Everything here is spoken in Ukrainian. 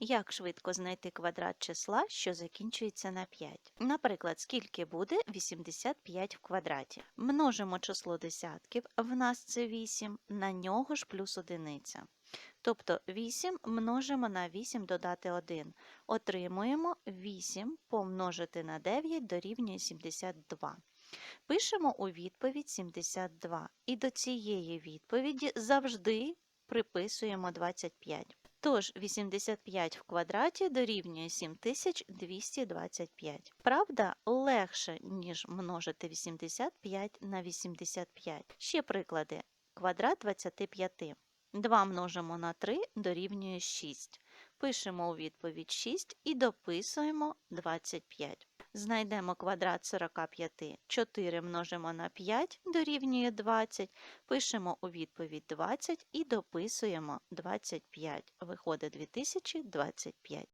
Як швидко знайти квадрат числа, що закінчується на 5? Наприклад, скільки буде 85 в квадраті? Множимо число десятків, в нас це 8, на нього ж плюс одиниця. Тобто 8 множимо на 8 додати 1. Отримуємо 8 помножити на 9 дорівнює 72. Пишемо у відповідь 72. І до цієї відповіді завжди приписуємо 25. Тож 85 в квадраті дорівнює 7225. Правда, легше, ніж множити 85 на 85. Ще приклади. Квадрат 25. 2 множимо на 3 дорівнює 6. Пишемо у відповідь 6 і дописуємо 25. Знайдемо квадрат 45. 4 множимо на 5 дорівнює 20. Пишемо у відповідь 20 і дописуємо 25. Виходить 2025.